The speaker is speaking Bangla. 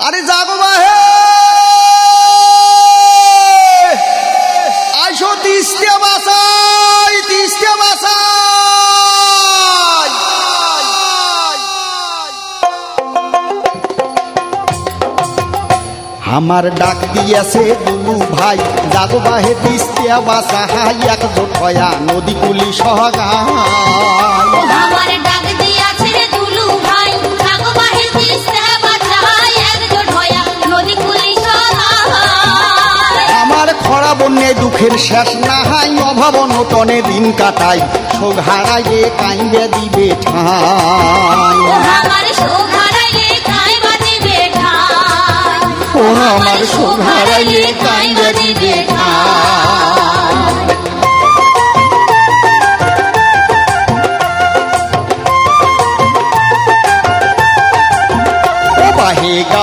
আরে জাগো বাহে আইসো তিস্তিয়া বাসাই তিস্তিয়া বাসাই। আমার ডাক দিয়েছে দুলু ভাই, জাগো বাহে তিস্তিয়া বাসা হাই এক জোটয়া নদী কুলি সহগায় বন্যে দুঃখের শেষ না হাই অভাব নটনে দিন কাটাই। শোক হারাইয়ে কাইবে দিবে ঠাই। আমার শোক হারাইয়ে কাইবে দিবে ঠাই।